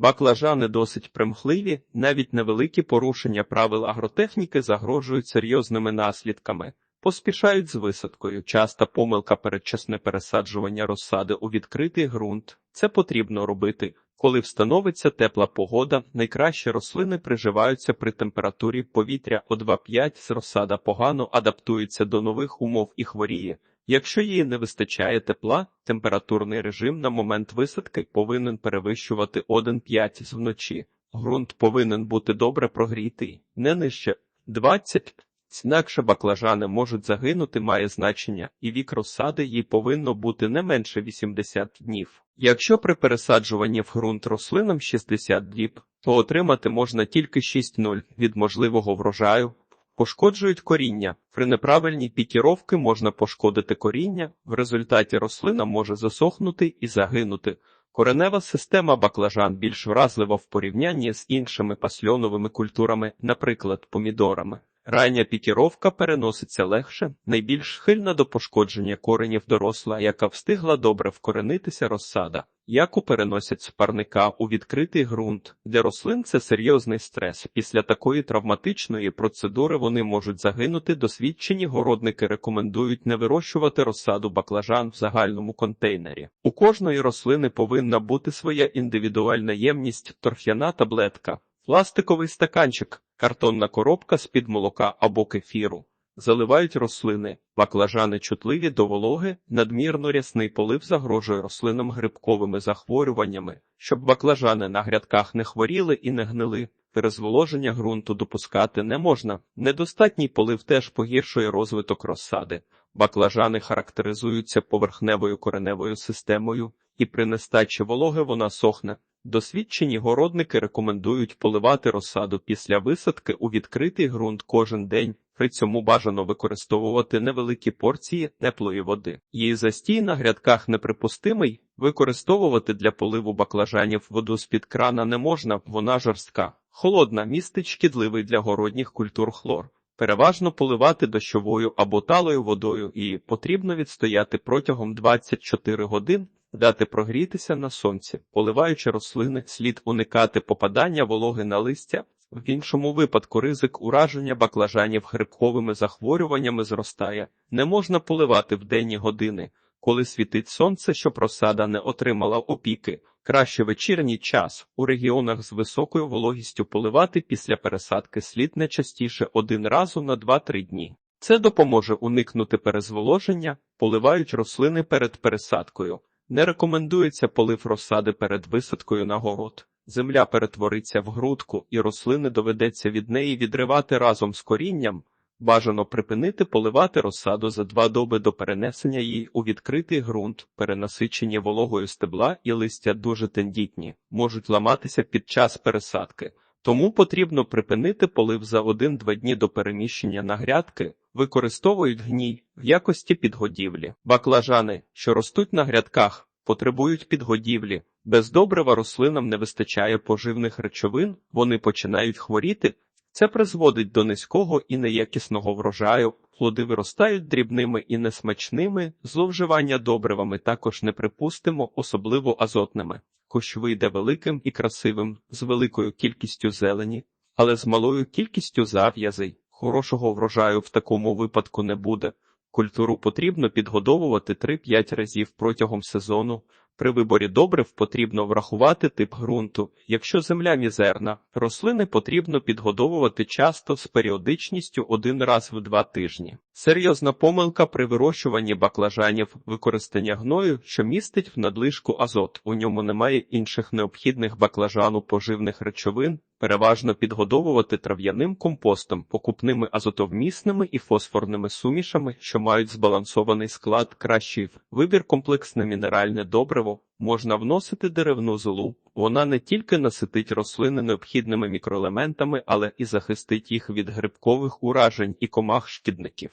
Баклажани досить примхливі, навіть невеликі порушення правил агротехніки загрожують серйозними наслідками. Поспішають з висадкою. Часта помилка передчасне пересаджування розсади у відкритий ґрунт. Це потрібно робити, коли встановиться тепла погода. Найкраще рослини приживаються при температурі повітря о 2-5 з розсада погано адаптується до нових умов і хворіє. Якщо їй не вистачає тепла, температурний режим на момент висадки повинен перевищувати 1,5 з вночі. Ґрунт повинен бути добре прогрітий, не нижче 20. Інакше баклажани можуть загинути, має значення, і вік розсади їй повинно бути не менше 80 днів. Якщо при пересаджуванні в ґрунт рослинам 60 діб, то отримати можна тільки 6,0 від можливого врожаю. Пошкоджують коріння. При неправильній пікіровки можна пошкодити коріння, в результаті рослина може засохнути і загинути. Коренева система баклажан більш вразлива в порівнянні з іншими пасльоновими культурами, наприклад, помідорами. Рання пікіровка переноситься легше, найбільш схильна до пошкодження коренів доросла, яка встигла добре вкоренитися розсада. Яку переносять з парника у відкритий ґрунт. Для рослин це серйозний стрес. Після такої травматичної процедури вони можуть загинути. Досвідчені городники рекомендують не вирощувати розсаду баклажан в загальному контейнері. У кожної рослини повинна бути своя індивідуальна ємність, торф'яна таблетка, пластиковий стаканчик, картонна коробка з-під молока або кефіру. Заливають рослини, баклажани чутливі до вологи, надмірно рясний полив загрожує рослинам грибковими захворюваннями, щоб баклажани на грядках не хворіли і не гнили. Перезволоження ґрунту допускати не можна. Недостатній полив теж погіршує розвиток розсади. Баклажани характеризуються поверхневою кореневою системою, і при нестачі вологи вона сохне. Досвідчені городники рекомендують поливати розсаду після висадки у відкритий ґрунт кожен день. При цьому бажано використовувати невеликі порції теплої води. Її застій на грядках неприпустимий. Використовувати для поливу баклажанів воду з-під крана не можна, вона жорстка. Холодна містить шкідливий для городніх культур хлор. Переважно поливати дощовою або талою водою і потрібно відстояти протягом 24 годин, дати прогрітися на сонці, поливаючи рослини, слід уникати попадання вологи на листя. В іншому випадку ризик ураження баклажанів грибковими захворюваннями зростає. Не можна поливати в денні години, коли світить сонце, щоб розсада не отримала опіки. Краще вечірній час у регіонах з високою вологістю поливати після пересадки слід не частіше один разу на 2-3 дні. Це допоможе уникнути перезволоження, поливають рослини перед пересадкою. Не рекомендується полив розсади перед висадкою на город. Земля перетвориться в грудку, і рослини доведеться від неї відривати разом з корінням. Бажано припинити поливати розсаду за два доби до перенесення її у відкритий ґрунт, перенасичені вологою стебла і листя дуже тендітні, можуть ламатися під час пересадки. Тому потрібно припинити полив за 1-2 дні до переміщення на грядки, використовують гній в якості підгодівлі. Баклажани, що ростуть на грядках, потребують підгодівлі. Без добрива рослинам не вистачає поживних речовин, вони починають хворіти. Це призводить до низького і неякісного врожаю, плоди виростають дрібними і несмачними, зловживання добривами також неприпустимо, особливо азотними. Кущ вийде великим і красивим, з великою кількістю зелені, але з малою кількістю зав'язей. Хорошого врожаю в такому випадку не буде. Культуру потрібно підгодовувати 3-5 разів протягом сезону. При виборі добрив потрібно врахувати тип ґрунту. Якщо земля мізерна, рослини потрібно підгодовувати часто з періодичністю один раз в два тижні. Серйозна помилка при вирощуванні баклажанів використання гною, що містить в надлишку азот. У ньому немає інших необхідних баклажану поживних речовин. Переважно підгодовувати трав'яним компостом, покупними азотовмісними і фосфорними сумішами, що мають збалансований склад кращий вибір комплексне мінеральне добриво. Можна вносити деревну золу. Вона не тільки наситить рослини необхідними мікроелементами, але і захистить їх від грибкових уражень і комах шкідників.